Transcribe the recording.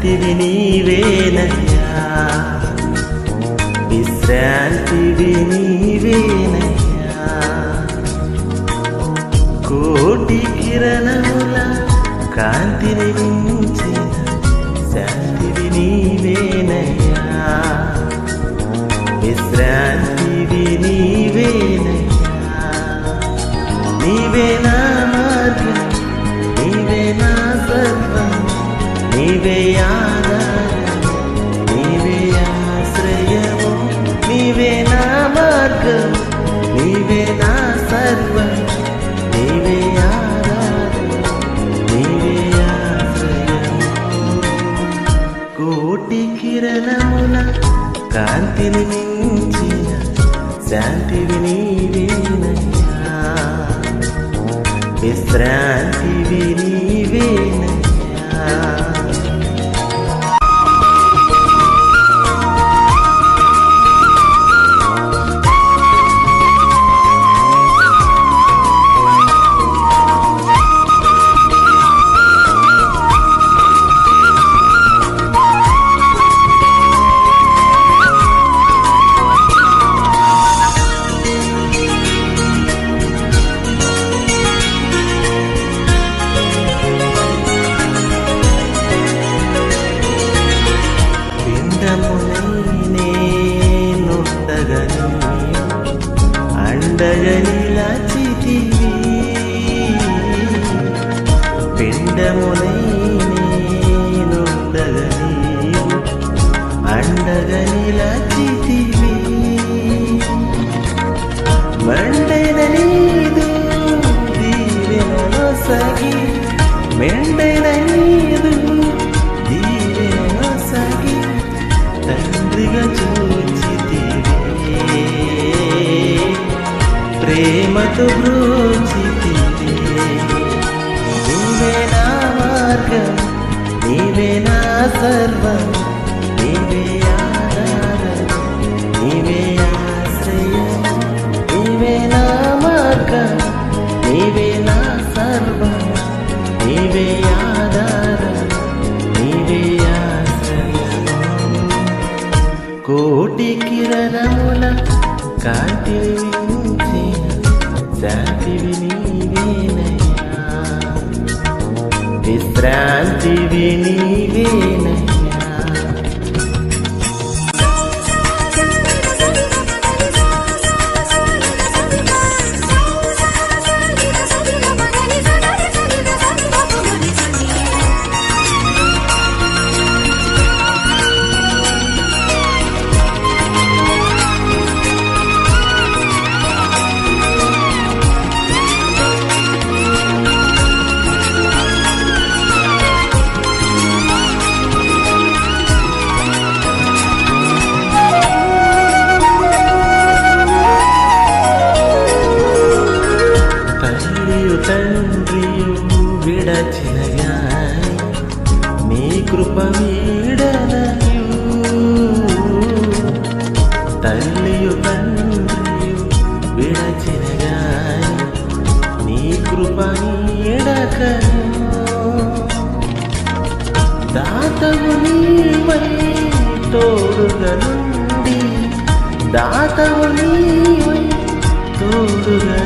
శాంతివి నీవేనయ్యా. విశ్రాంతివి నీవేనయ్యా. కోటి కిరణముల కాంతిని శాంతివి నీవే మార్గం నీవే నా సర్వం నీవే ఆధారం నీవే ఆశ్రయము కోటి కిరణముల కాంతిని మించిన శాంతివి నీవేనయ్యా విశ్రాంతివి అండగనిలా చితివి మండైన నీదు దీవెనలో సగి. మెండైన నీదు దీవెనలో సగి. తండ్రిగా చూచితివే. ప్రేమతో బ్రోచితివే. నీవే నా మార్గం నీవే నా నీవే నా సర్వం నీవే ఆధారం నీవే కోటి కిరణముల కాంతి శాంతివి నీవేనయ్యా విశ్రాంతివి నీవేనయ్యా విడచిన నీ కృప వీడనయు. తల్లియు తండ్రియు విడచిన నీ కృప వీడకను. దాతవు నీవై తోడుగా నుండి దాతవు నీవై తోడుగా